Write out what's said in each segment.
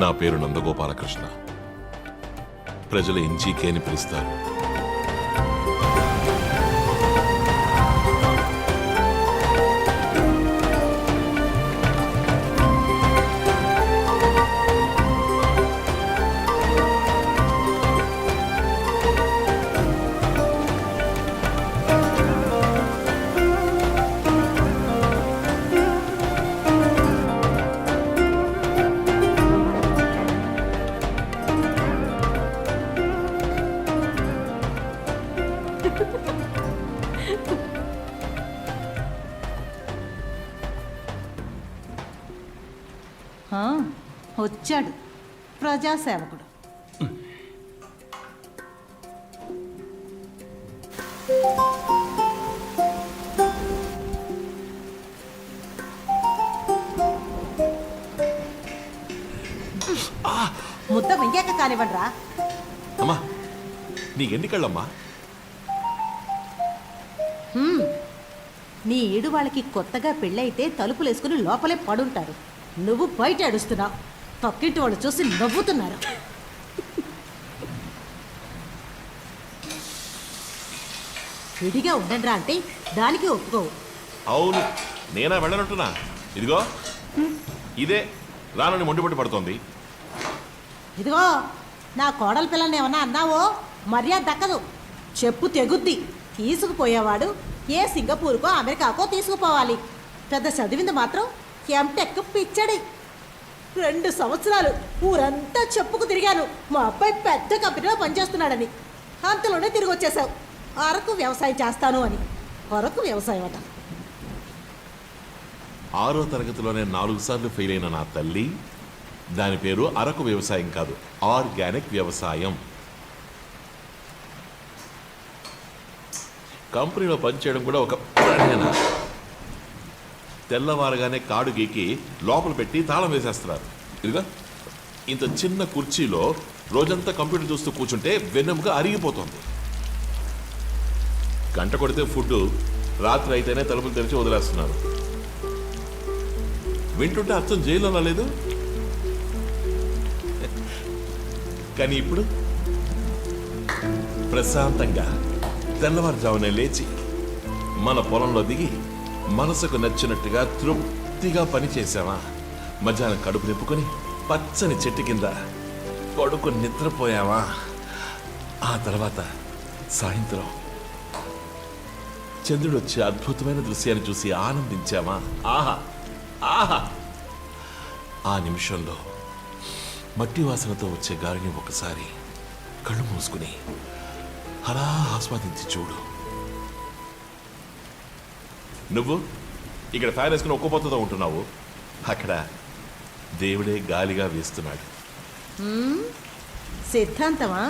నా పేరు నందగోపాలకృష్ణ. ప్రజలు ఎంచీకే అని పిలుస్తారు. వచ్చాడు. ప్రజాసేవకుడు. ముద్ద వెంకాక కానివ్వండిరా. అమ్మా నీకెన్ని కళ్ళమ్మా? నీ ఈడు వాళ్ళకి కొత్తగా పెళ్ళైతే తలుపులేసుకుని లోపలే పడుంటారు. నువ్వు బయట అడుస్తున్నావు పక్కింటి వాళ్ళు చూసి నవ్వుతున్నారు. విడిగా ఉండండిరా అంటే దానికి ఒప్పుకోవు అవును నేనా వెళ్ళనంటున్నా ఇదిగో. ఇదే రానని మొండిపట్టి పడుతోంది. ఇదిగో నా కోడల పిల్లని ఏమన్నా అన్నావో? మర్యాద దక్కదు. చెప్పు తెగుద్ది. తీసుకుపోయేవాడు ఏ సింగపూర్కో అమెరికాకో తీసుకుపోవాలి. పెద్ద చదివింది మాత్రం ఎంటెక్ పిచ్చడి. రెండు సంవత్సరాలు ఊరంతా చెప్పుకు తిరిగాను. మా అబ్బాయి పెద్ద కంపెనీలో పనిచేస్తున్నాడని. అంతలోనే తిరిగి వచ్చేసావు అరకు వ్యవసాయం చేస్తాను అని. అరకు వ్యవసాయం అట. ఆరో తరగతిలోనే నాలుగు సార్లు ఫెయిల్ అయిన నా తల్లి దాని పేరు అరకు వ్యవసాయం కాదు ఆర్గానిక్ వ్యవసాయం. కంపెనీలో పనిచేయడం కూడా ఒక తెల్లవారగానే కాడు గీకి లోపల పెట్టి తాళం వేసేస్తున్నారు. ఇదిగా ఇంత చిన్న కుర్చీలో రోజంతా కంప్యూటర్ చూస్తూ కూర్చుంటే వెన్నెముక అరిగిపోతుంది. గంట కొడితే ఫుడ్ రాత్రి అయితేనే తలుపులు తెరిచి వదిలేస్తున్నారు. వింటుంటే అర్థం జైల్లో లేదు? కానీ ఇప్పుడు ప్రశాంతంగా తెల్లవారుజామునే లేచి మన పొలంలో దిగి మనసుకు నచ్చినట్టుగా తృప్తిగా పని మధ్యాహ్నం కడుపు నింపుకొని పచ్చని చెట్టు కింద పడుకొని నిద్రపోయావా? ఆ తర్వాత సాయంత్రం చంద్రుడు వచ్చే అద్భుతమైన దృశ్యాన్ని చూసి ఆనందించామా ఆహా ఆహా. ఆ నిమిషంలో మట్టి వాసనతో వచ్చే గాలిని ఒకసారి కళ్ళు మూసుకుని అలా ఆస్వాదించి చూడు. నువ్వు ఇక్కడ ఫ్యాన్ వేసుకుని ఒక్కపోతతో ఉంటున్నావు? అక్కడ దేవుడే గాలిగా వీస్తున్నాడు. సిద్ధాంతమా?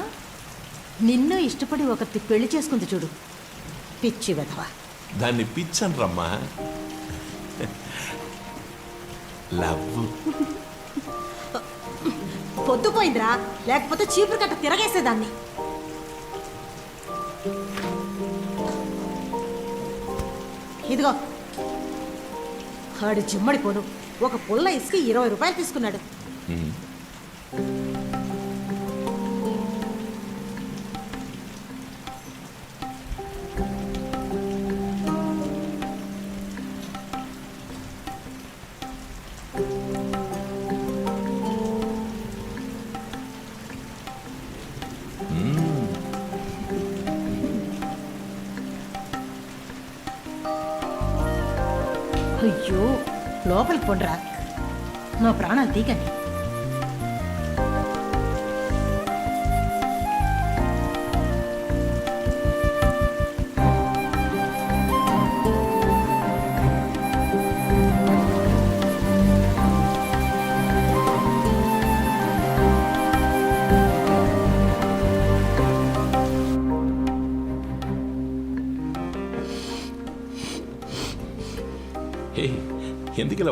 నిన్ను ఇష్టపడి ఒకటి పెళ్ళి చేసుకుంది చూడు. పిచ్చి వెధవా. దాన్ని పిచ్చను రమ్మా లవ్. పొద్దుపోయిందిరా. లేకపోతే చీపురు కట్ట తిరగేసేదాన్ని. ఇదిగో. ఆడు జిమ్మడిపోను ఒక పుల్ల ఇసుక ఇరవై రూపాయలు తీసుకున్నాడు. లోపలికి పొండ్రా నా ప్రాణాలు తీకండి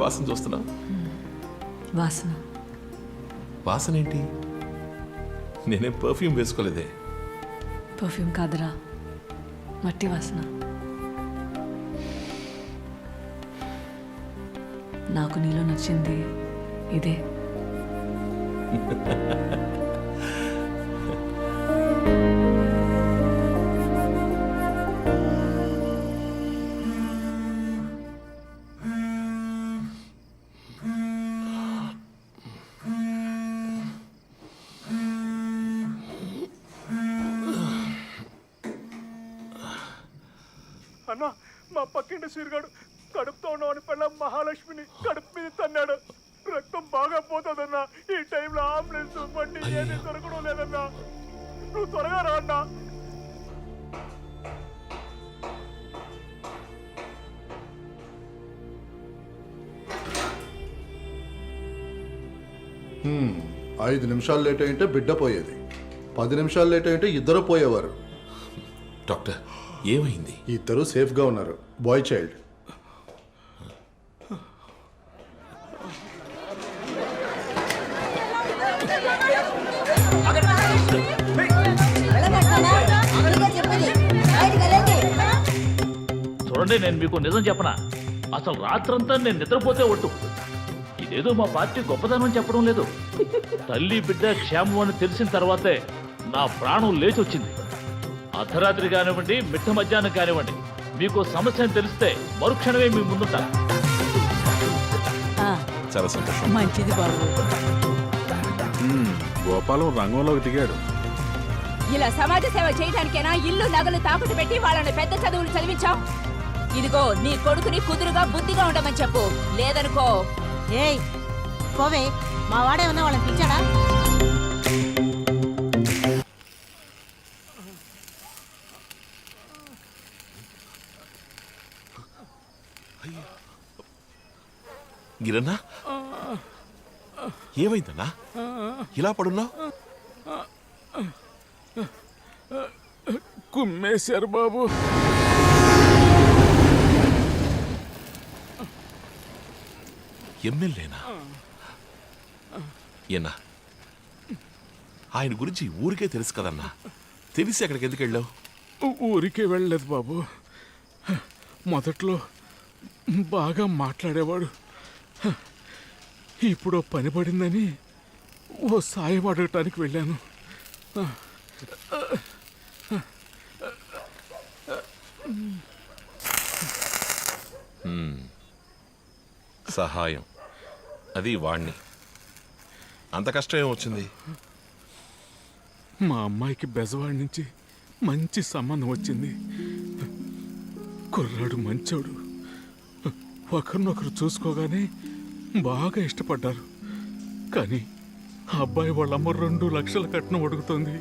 వాసన చూస్తున్నావు? వాసన. వాసన ఏంటి? నేనేం పర్ఫ్యూమ్ వేసుకోలేదే. పర్ఫ్యూమ్ కాదురా. మట్టి వాసన. నాకు నీలో నచ్చింది ఇదే. అన్న మా పక్కింటి సీరుగాడు కడుపుతో ఉన్నవాని పిల్ల మహాలక్ష్మిని కడుపు మీద తన్నాడు. రక్తం బాగా పోతుందన్నా ఈ టైంలో అంబులెన్స్ బండి ఏది దొరకడం లేదన్నా. నువ్వు త్వరగా రా అన్నా. ఐదు నిమిషాలు లేట్ అయింటే బిడ్డ పోయేది. పది నిమిషాలు లేట్ అయింటే ఇద్దరు పోయేవారు. డాక్టర్ ఏమైంది? ఇద్దరు సేఫ్గా ఉన్నారు. Boy child. చూడండి నేను మీకు నిజం చెప్పనా? అసలు రాత్రంతా నేను నిద్రపోతే ఒట్టు. ఇదేదో మా పార్టీ గొప్పదనం చెప్పడం లేదు. తల్లి బిడ్డ క్షేమం అని తెలిసిన తర్వాతే నా ప్రాణం లేచి వచ్చింది అర్ధరాత్రి కానివ్వండి మిట్ట మధ్యాహ్నం కానివ్వండి మీకు సమస్య అని తెలిస్తే మరుక్షణమే మీ ముందుంటా చాలా సంతోషం. మంచిది బాబు. గోపాలం రంగంలోకి దిగాడు. ఇలా సమాజ సేవ చేయడానికేనా ఇల్లు నగలు తాకట్టు పెట్టి వాళ్ళని పెద్ద చదువులు చదివించావు? ఇదిగో నీ కొడుకుని కుదురుగా బుద్ధిగా ఉండమని చెప్పు. లేదనుకో. ఏయ్ పోవే మా వాడేమన్నా వాళ్ళని పిలిచాడా? గిరన్నా ఏమైందన్నా? ఇలా పడున్నావు? కుమ్మేశారు బాబు. ఎమ్మెల్యేనా? ఏనా? ఆయన గురించి ఊరికే తెలుసు కదన్నా. తెలిసి అక్కడికి ఎందుకు వెళ్ళావు? ఊరికే వెళ్ళలేదు బాబు. మొదట్లో బాగా మాట్లాడేవాడు. ఇప్పుడు పని పడిందని ఓ సాయం అడగటానికి వెళ్ళాను. సహాయం. అది వాణ్ణి. అంత కష్టం ఏం వచ్చింది మా అమ్మాయికి బెజవాడి నుంచి మంచి సంబంధం వచ్చింది. కుర్రాడు మంచోడు. ఒకరినొకరు చూసుకోగానే బాగా ఇష్టపడ్డారు. కానీ ఆ అబ్బాయి వాళ్ళమ్మ రెండు లక్షల కట్నం అడుగుతుంది.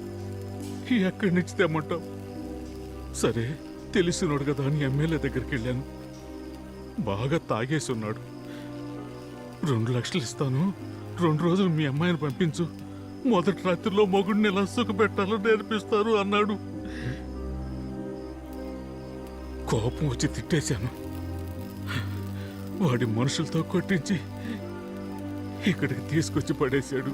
ఎక్కడి నుంచి తెమ్మంటాం సరే తెలిసినోడు కదా అని ఎమ్మెల్యే దగ్గరికి వెళ్ళాను. బాగా తాగేసి ఉన్నాడు. రెండు లక్షలు ఇస్తాను రెండు రోజులు మీ అమ్మాయిని పంపించు. మొదటి రాత్రిలో మొగుడిని ఎలా సుఖపెట్టాలో నేర్పిస్తారు అన్నాడు. కోపం వచ్చి తిట్టేశాను. వాడి మనుషులతో కొట్టించి ఇక్కడికి తీసుకొచ్చి పడేశాడు.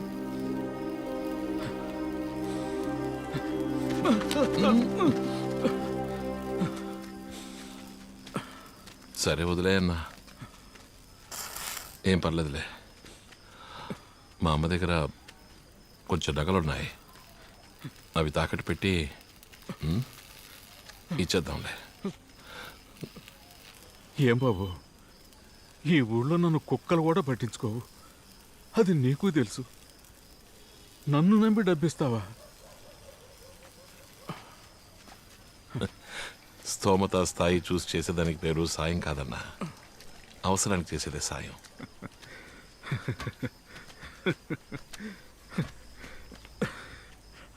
సరే వదిలే అన్నా. ఏం పర్లేదులే. మా అమ్మ దగ్గర కొంచెం నగలున్నాయి. అవి తాకట్టు పెట్టి ఇచ్చేద్దాంలే. ఏం బాబు? ఈ ఊళ్ళో నన్ను కుక్కలు కూడా పట్టించుకోవు. అది నీకు తెలుసు. నన్ను నమ్మి డబ్బిస్తావా? స్తోమత స్థాయి చూసి చేసేదానికి పేరు సాయం కాదన్నా. అవసరానికి చేసేదే సాయం.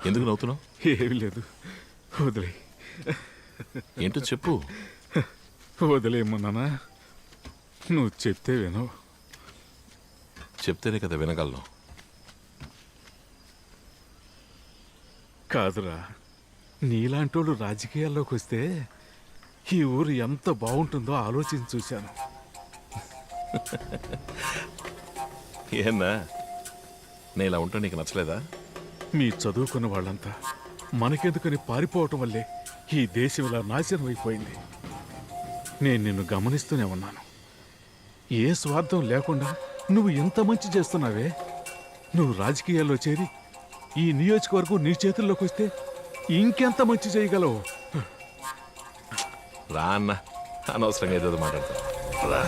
ఎందుకు నవ్వుతున్నావు? ఏమీ లేదు. వదిలే. ఏంటో చెప్పు. వదిలేయమన్నానా నువ్వు చెప్తే వినవు చెప్తేనే కదా వినగలను. కాదురా నీలాంటోళ్ళు రాజకీయాల్లోకి వస్తే ఈ ఊరు ఎంత బాగుంటుందో ఆలోచించి చూశాను. ఏనా నేను ఇలా ఉంటా నీకు నచ్చలేదా? మీ చదువుకున్న వాళ్ళంతా మనకెందుకని పారిపోవటం వల్లే ఈ దేశం ఇలా నాశనం అయిపోయింది. నేను నిన్ను గమనిస్తూనే ఉన్నాను. ఏ స్వార్థం లేకుండా నువ్వు ఎంత మంచి చేస్తున్నావే? నువ్వు రాజకీయాల్లో చేరి ఈ నియోజకవర్గం నీ చేతుల్లోకి వస్తే ఇంకెంత మంచి చేయగలవు? రా అన్న. అనవసరంగా ఏదో మాట్లాడతా రా.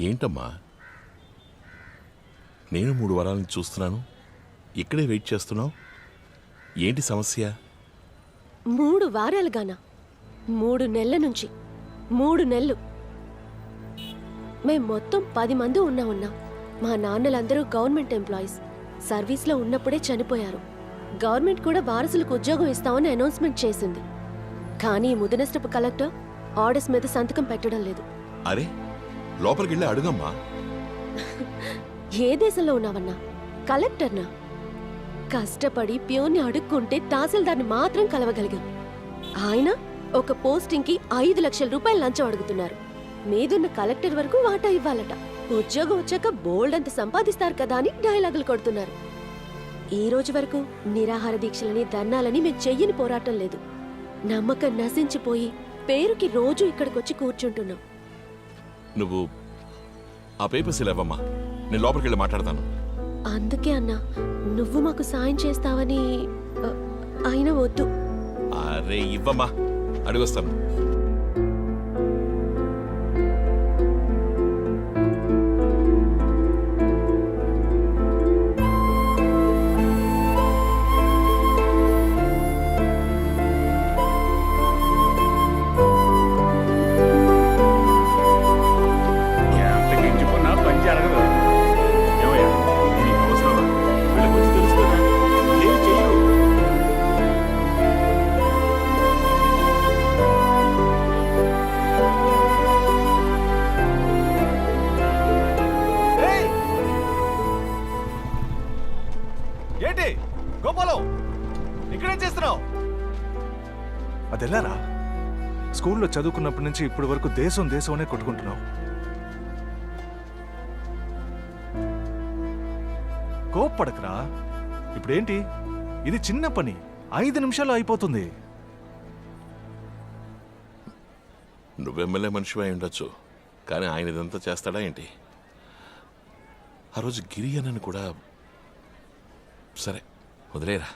ఏంటమ్మా? నేను మూడు వారాలను చూస్తున్నాను. ఇక్కడే వెయిట్ చేస్తున్నావు? ఏంటి సమస్య? మూడు వారాలుగానా? మూడు నెలల నుంచి. మూడు నెలలు. మేం మొత్తం పది మంది ఉన్నా ఉన్నాం మా నాన్నలందరూ గవర్నమెంట్ ఎంప్లాయీస్. సర్వీస్లో ఉన్నప్పుడే చనిపోయారు. గవర్నమెంట్ కూడా వారసులకు ఉద్యోగం ఇస్తామని అనౌన్స్మెంట్ చేసింది. కానీ ముదనష్టపు కలెక్టర్ ఆర్డర్స్ మీద సంతకం పెట్టడం లేదు. అరే లోపలికి వెళ్ళి అడుగమ్మా. ఏ దేశంలో ఉన్నావన్నా? కలెక్టర్నా? కష్టపడి ప్యూర్ని అడుక్కుంటే తహసీల్దార్ని మాత్రం కలవగలిగాం. ఆయన ఒక పోస్టింగ్కి ఐదు లక్షల రూపాయలు లంచం అడుగుతున్నారు. మీదున్న కలెక్టర్ వరకు వాటా ఇవ్వాలట. ఉద్యోగం వచ్చాక బోల్డ్ అంత సంపాదిస్తారు కదా అని డైలాగులు కొడుతున్నారు. ఈ రోజు వరకు నిరాహార దీక్షలని ధర్నాలని మేము చెయ్యని పోరాటం లేదు. నమ్మకం నశించిపోయి పేరుకి రోజు ఇక్కడికొచ్చి కూర్చుంటున్నాం. నువ్వు ఆ పేపర్స్ ఇవ్వమ్మా. నేను లోపలికి వెళ్ళి మాట్లాడతాను. అందుకే అన్నా నువ్వు మాకు సాయం చేస్తావని అయినా వద్దు. అరే ఇవ్వమ్మా. అడుగొస్తాను. స్కూల్లో చదువుకున్నప్పటి నుంచి ఇప్పటి వరకు దేశం దేశం అనే కొట్టుకుంటున్నావు. కోప్పడకరా. ఇప్పుడేంటి? ఇది చిన్న పని. ఐదు నిమిషాలు అయిపోతుంది. నువ్వు ఎమ్మెల్యే మనిషి అయి ఉండొచ్చు. కానీ ఆయన ఇదంతా చేస్తాడా ఏంటి? ఆ రోజు గిరి అన్నని కూడా సరే వదిలేరా.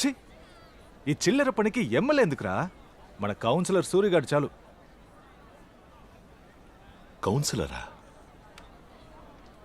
ఛీ! ఈ చిల్లర పనికి ఎమ్మెల్యే ఎందుకురా? మన కౌన్సిలర్ సూరిగాడు చాలు. కౌన్సిలరా?